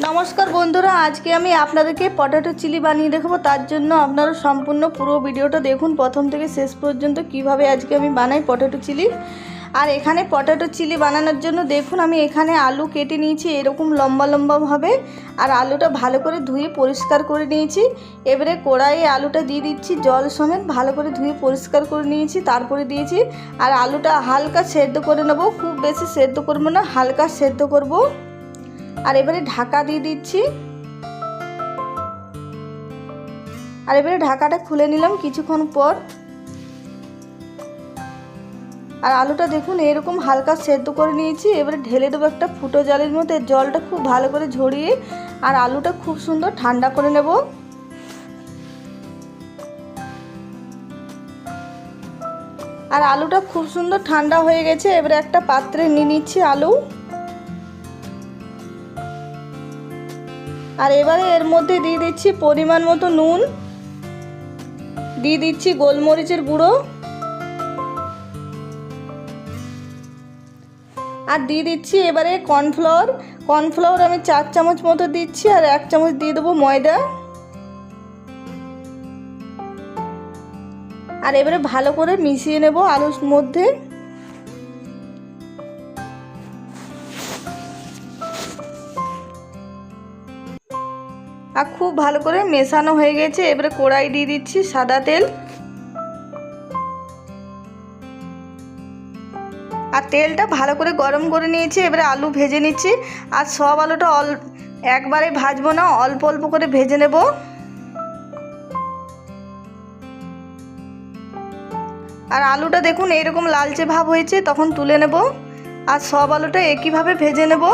নমস্কার বন্ধুরা, আজকে আমি আপনাদেরকে পটাটো চিলি বানিয়ে দেখাবো। তার জন্য আপনারা সম্পূর্ণ পুরো ভিডিওটা দেখুন, প্রথম থেকে শেষ পর্যন্ত কীভাবে আজকে আমি বানাই পটাটো চিলি। আর এখানে পটাটো চিলি বানানোর জন্য দেখুন, আমি এখানে আলু কেটে নিয়েছি এরকম লম্বা লম্বাভাবে, আর আলুটা ভালো করে ধুয়ে পরিষ্কার করে নিয়েছি। এবারে কড়াইয়ে আলুটা দিয়ে দিচ্ছি, জল সমেত ভালো করে ধুয়ে পরিষ্কার করে নিয়েছি, তারপরে দিয়েছি। আর আলুটা হালকা সেদ্ধ করে নেব, খুব বেশি সেদ্ধ করব না, হালকা সেদ্ধ করব। আর এবারে ঢাকা দিয়ে দিচ্ছি। আর এবারে ঢাকাটা খুলে নিলাম কিছুক্ষণ পর। আর আলুটা দেখুন, এরকম হালকা সেদ্ধ করে নিয়েছি। এবারে ঢেলে দেবো একটা ফুটো জলের মধ্যে। জলটা খুব ভালো করে ঝরিয়ে আর আলুটা খুব সুন্দর ঠান্ডা করে নেব। আর আলুটা খুব সুন্দর ঠান্ডা হয়ে গেছে। এবারে একটা পাত্রে নিয়ে নিচ্ছি আলু। আর এবারে এর মধ্যে দিয়ে দিচ্ছি পরিমাণ মতো নুন। দিয়ে দিচ্ছি গোলমরিচের গুঁড়ো। আর দিয়ে দিচ্ছি এবারে কর্নফ্লাওয়ার। কর্নফ্লাওয়ার আমি চার চামচ মতো দিচ্ছি আর এক চামচ দিয়ে দেবো ময়দা। আর এবারে ভালো করে মিশিয়ে নেব আলুর মধ্যে। আর খুব ভালো করে মেশানো হয়ে গেছে। এবারে কড়াই দিয়ে দিচ্ছি সাদা তেল। আর তেলটা ভালো করে গরম করে নিয়েছি, এবারে আলু ভেজে নিচ্ছি। আর সব আলুটা অল, একবারে ভাজবো না, অল্প অল্প করে ভেজে নেব। আর আলুটা দেখুন, এরকম লালচে ভাব হয়েছে, তখন তুলে নেব। আর সব আলুটা একইভাবে ভেজে নেব।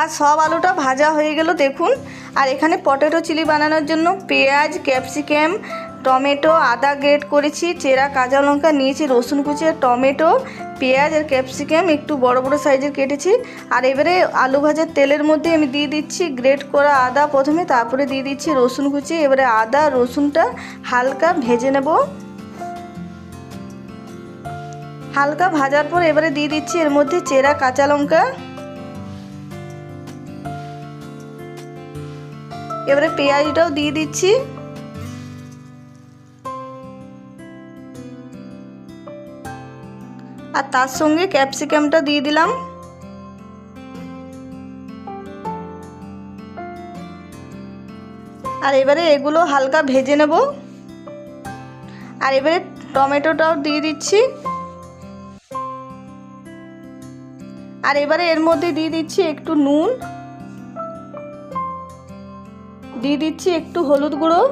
আর সব আলুটা ভাজা হয়ে গেল, দেখুন। আর এখানে পটেটো চিলি বানানোর জন্য পেঁয়াজ, ক্যাপসিকাম, টমেটো, আদা গ্রেট করেছি, চেরা, কাঁচা লঙ্কা নিয়েছি, রসুন কুচি আর টমেটো, পেঁয়াজ আর ক্যাপসিকাম একটু বড় বড় সাইজের কেটেছি। আর এবারে আলু ভাজার তেলের মধ্যে আমি দিয়ে দিচ্ছি গ্রেট করা আদা প্রথমে, তারপরে দিয়ে দিচ্ছি রসুন কুচি। এবারে আদা, রসুনটা হালকা ভেজে নেব। হালকা ভাজার পর এবারে দিয়ে দিচ্ছি এর মধ্যে চেরা, কাঁচা লঙ্কা এবারে পেঁয়াজটাও দিয়ে দিচ্ছি। আর তার সঙ্গে ক্যাপসিকামটা দিয়ে দিলাম। আর এবারে এগুলো হালকা ভেজে নেব। আর এবারে টমেটোটাও দিয়ে দিচ্ছি। আর এবারে এর মধ্যে দিয়ে দিচ্ছি একটু নুন। দিয়ে দিচ্ছি একটু হলুদ গুঁড়ো।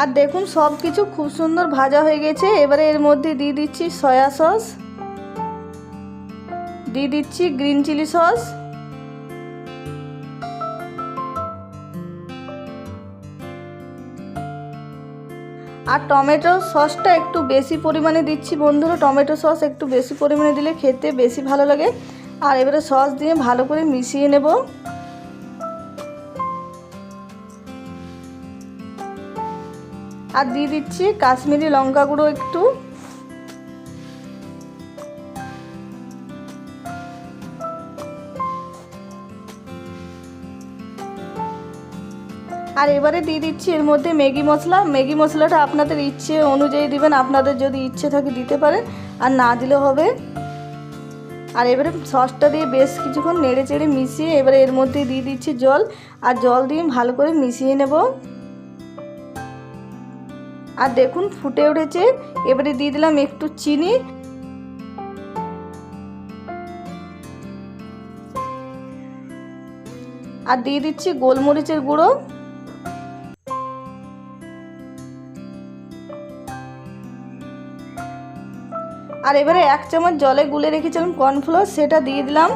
আর দেখুন, সব কিছু খুব সুন্দর ভাজা হয়ে গেছে। এবারে এর মধ্যে দিয়ে দিচ্ছি সয়া সস। দিয়ে দিচ্ছি গ্রিন চিলি সস। আর টমেটো সসটা একটু বেশি পরিমাণে দিচ্ছি বন্ধুরা। টমেটো সস একটু বেশি পরিমাণে দিলে খেতে বেশি ভালো লাগে। আর এবারে সস দিয়ে ভালো করে মিশিয়ে নেব। আর দিয়ে দিচ্ছি কাশ্মীরি লঙ্কা গুঁড়ো একটু। আর এবারে দিয়ে দিচ্ছি এর মধ্যে ম্যাগি মশলা। ম্যাগি মশলাটা আপনাদের ইচ্ছে অনুযায়ী দিবেন, আপনাদের যদি ইচ্ছে থাকে দিতে পারেন, আর না দিলে হবে। আর এবারে সসটা দিয়ে বেশ কিছুক্ষণ নেড়ে চেড়ে মিশিয়ে এবারে এর মধ্যে দিয়ে দিচ্ছি জল, আর জল দিয়ে ভালো করে মিশিয়ে নেব। আর দেখুন ফুটে উঠেছে, এবারে দিয়ে দিলাম একটু চিনি। আর দিয়ে দিচ্ছি গোলমরিচের গুঁড়ো। আর এবারে এক চামচ জলে গুলে রেখেছিলাম কর্নফ্লোর সেটা দিয়ে দিলাম।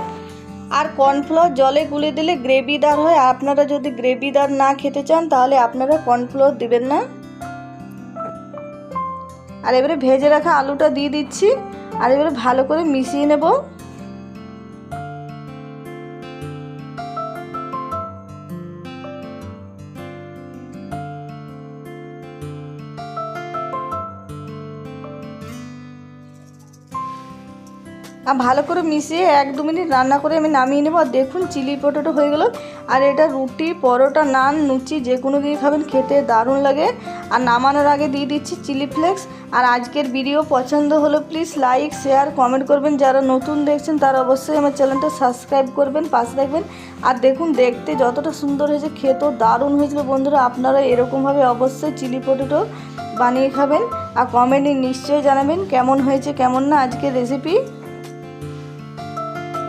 আর কর্নফ্লোর জলে গুলে দিলে গ্রেভিদার হয়। আপনারা যদি গ্রেভিদার না খেতে চান, তাহলে আপনারা কর্নফ্লোর দিবেন না। আর এবারে ভেজে রাখা আলুটা দিয়ে দিচ্ছি। আর এবারে ভালো করে মিশিয়ে নেব। ভালো করে মিশিয়ে এক দু মিনিট রান্না করে আমি নামিয়ে নেব। আর দেখুন চিলি পটেটো হয়ে গেলো। আর এটা রুটি, পরোটা, নান, লুচি, যে কোনো দিয়ে খাবেন, খেতে দারুণ লাগে। আর নামানোর আগে দিয়ে দিচ্ছি চিলি ফ্লেক্স। আর আজকের ভিডিও পছন্দ হলো প্লিজ লাইক, শেয়ার, কমেন্ট করবেন। যারা নতুন দেখছেন, তারা অবশ্যই আমার চ্যানেলটা সাবস্ক্রাইব করবেন, পাশে রাখবেন আর দেখুন, দেখতে যতটা সুন্দর হয়েছে, খেতেও দারুণ হয়েছিল বন্ধুরা। আপনারা এরকমভাবে অবশ্যই চিলি পটেটো বানিয়ে খাবেন। আর কমেন্টে নিশ্চয়ই জানাবেন, কেমন হয়েছে, কেমন না আজকের রেসিপি